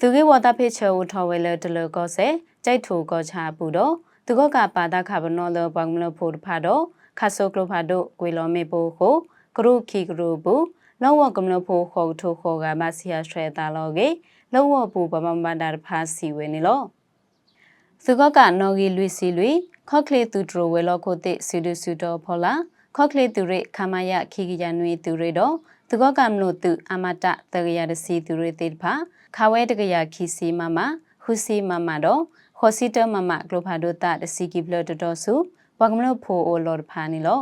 သူကေဝတာဖေချေဝထောဝဲလတလကောစေကြိုက်ထူကောချာပူတော့သူကကပါတာခဘနောလဘငမလဖို့ဖာတော့ခါဆိုကလဖာတော့ကွေလောမေပိုကိုကရုခီကရုဘူးလောဝကမလဖို့ခေါထုခေါကမဆီယာဆွဲတာလောကေလောဝပူပမမတာဖာစီဝဲနေလောသူကကနော်ဂီလွီစီလွီခော့ကလေသူဒရိုဝဲလောခိုတိစီဒူဆူတော်ဖောလာခော့ကလေသူရိခမယခီကီယနွေသူရိတော့ သူကကမလို့သူအမတတရရစီသူရိတိဖာခဝဲတကရခီစီမမဟူစီမမတော့ခေါ်စီတမမဂလိုဖာဒိုတာတစီကီဘလတတော်စုဝကမလို့ဖိုအိုလော်ဖာနီလော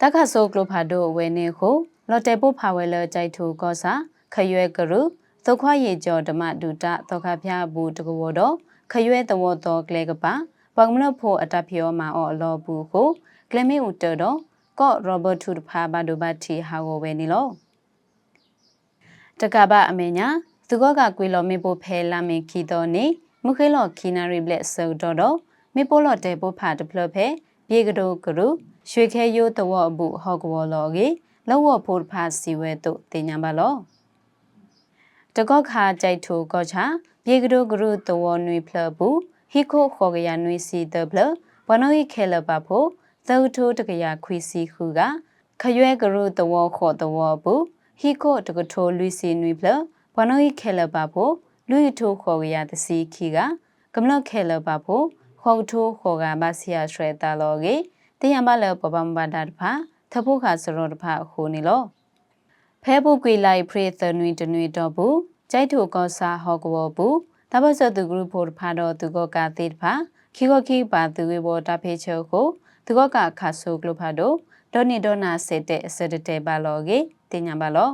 တခါဆိုဂလိုဖာဒိုဝဲနေခုလော်တေပိုဖာဝဲလကြိုက်ထူကောစာခရွဲကရုသုခွရေကျော်ဓမ္မဒုတသောခဖျားဘူးတကဝတော်ခရွဲတဝတော်ကလေကပါဝကမလို့ဖိုအတဖျောမာအော်လောဘူးခုကလမေဥတတော် ကော့ရောဘတ်ထူဖာဘဒိုဘတ်တီဟာကိုဝဲနီလောတကဘာအမေညာသူကကကွေလော်မေပိုဖဲလာမေခီတော်နေမုခဲလော်ခီနာရီဘလက်ဆောတော်တော်မေပိုလော်တဲပိုဖာတဖလဖဲပြေကတိုကရုရွှေခဲယိုးတဝအဘူးဟော့ကဝလော်ကြီးလောဝဖို့ဖာစီဝဲတို့တင်ညာပါလောတကော့ခါကြိုက်ထိုကောချာပြေကတိုကရုတဝနွေဖလဘူးဟီခိုခေါ်ကရနွေစီတဖလဘနိုဤခဲလပါဖို့ သောထိုတကရခွီစီခုကခရွဲကရုတဝခေါ်တဝဘူးဟီခိုတကထိုလူစီနွေဖလဘနိုဤခဲလပါဖို့လူရထိုခေါ်ကရတစီခီကကမလခဲလပါဖို့ခေါထိုခေါ်ကမဆီယာရွှဲတာလောကေတယံပါလပပမ္ပဒါတဖာသဖို့ခါစရောတဖာခုနေလောဖဲပုကွေလိုက်ဖရေသနွေတနွေတော့ဘူးကြိုက်ထိုကောစာဟောကဝဘူးတပတ်စသူဂရုဖို့တဖာတော့သူကကသေးတဖာခိကခိပါသူဝေဘောတဖေချုကို သူကကခါဆိုကလဖာတော့ဒေါနီဒေါနာစေတဲ့အစဒတဲပါလောကေတင်ညာပါလော